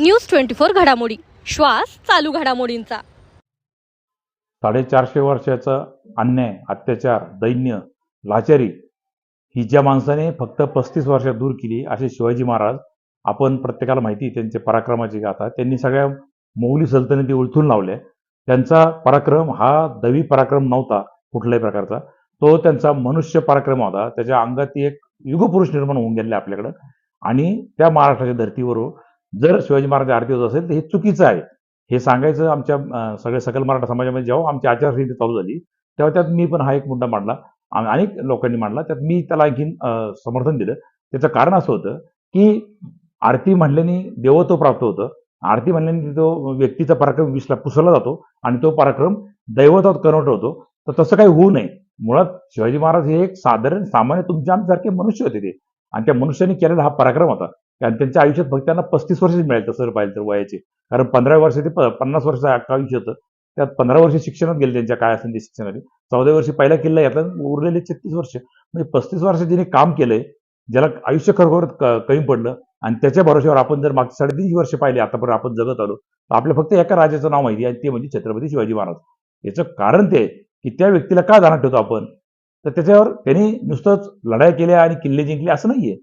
News twenty four घडामोडी. श्वास चालू घडामोडींचा. साडेचारशे वर्षाचा अन्याय अत्याचार दैन्य लाचारी ही ज्या माणसाने फक्त पस्तीस वर्षात दूर केली असे शिवाजी महाराज आपण प्रत्येकाला माहिती त्यांचे पराक्रमाची गाथा त्यांनी सगळ्या मोगली सल्तनती उलथून लावल्या. त्यांचा पराक्रम हा दवी पराक्रम नव्हता कुठल्याही प्रकारचा. तो त्यांचा मनुष्य पराक्रम होता. त्याच्या अंगात एक युगपुरुष निर्माण होऊन गेले आपल्याकडं. आणि त्या महाराष्ट्राच्या धर्तीवरून जर शिवाजी महाराज आरती होत असेल तर हे चुकीचं आहे. हे सांगायचं आमच्या सगळ्या सकल मराठा समाजामध्ये जेव्हा आमची आचारसंहिता चालू झाली तेव्हा त्यात मी पण हा एक मुद्दा मांडला. आणि अनेक लोकांनी मांडला. त्यात मी त्याला आणखीन समर्थन दिलं. त्याचं कारण असं होतं की आरती म्हणल्याने देवत्व प्राप्त होतं. आरती म्हणल्याने तो व्यक्तीचा पराक्रम विसला पुसला जातो आणि तो पराक्रम दैवतात कन्वर्ट होतो. तर तसं काही होऊ नये. मुळात शिवाजी महाराज हे एक साधारण सामान्य तुमच्या आमच्यासारखे मनुष्य होते ते. आणि त्या मनुष्याने केलेला हा पराक्रम होता. कारण त्यांच्या आयुष्यात फक्त त्यांना पस्तीस वर्ष मिळाले तसं पाहिजे तर वयाचे. कारण पंधरा वर्ष ते पन्नास वर्ष आयुष्य होतं. त्यात पंधरा वर्ष शिक्षणात गेले त्यांच्या काय असेल ते शिक्षणाने. चौदा वर्षी पहिला किल्ला घेतला उरलेले छत्तीस वर्ष. म्हणजे पस्तीस वर्ष जिने काम केलंय ज्याला आयुष्य खरोखर कमी पडलं आणि त्याच्या भरोश्यावर आपण जर मागचे साडेतीनशे वर्ष पाहिले आतापर्यंत आपण जगत आलो तर आपल्या फक्त एका राजाचं नाव माहिती आहे आणि ते म्हणजे छत्रपती शिवाजी महाराज. याचं कारण ते आहे की त्या व्यक्तीला का जाणार ठेवतो आपण? तर त्याच्यावर त्यांनी नुसतंच लढाई केल्या आणि किल्ले जिंकले असं नाहीये.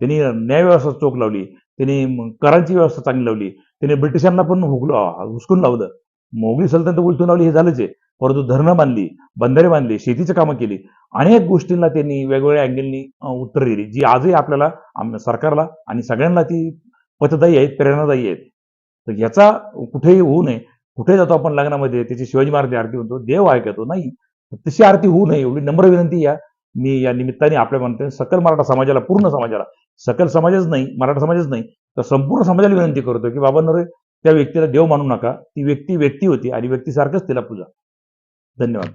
त्यांनी न्यायव्यवस्था चोख लावली. त्यांनी करांची व्यवस्था चांगली लावली. त्यांनी ब्रिटिशांना पण हुकलं हुसकून लावलं. मोगली सल्तनत उलटून लावली हे झालंच आहे. परंतु धरणं बांधली बंधारे बांधली शेतीची कामं केली. अनेक गोष्टींना त्यांनी वेगवेगळ्या अँगलनी उत्तर दिली. जी आजही आपल्याला सरकारला आणि सगळ्यांना ती पथदायी आहेत प्रेरणादायी आहेत. तर याचा कुठेही होऊ नये. कुठे जातो आपण लग्नामध्ये त्याची शिवाजी महाराज आरती म्हणतो देव ऐकतो नाही. तशी आरती होऊ नये एवढी नम्र विनंती या मी या निमित्ताने आपल्या म्हणते सकल मराठा समाजाला पूर्ण समाजाला सकल समाजच नाही मराठा समाजच नाही तर संपूर्ण समाजाला विनंती करतो की बाबा रे त्या व्यक्तीला देव मानू नका. ती व्यक्ती व्यक्ती होती आणि व्यक्तीसारखंच तिला पूजा. धन्यवाद.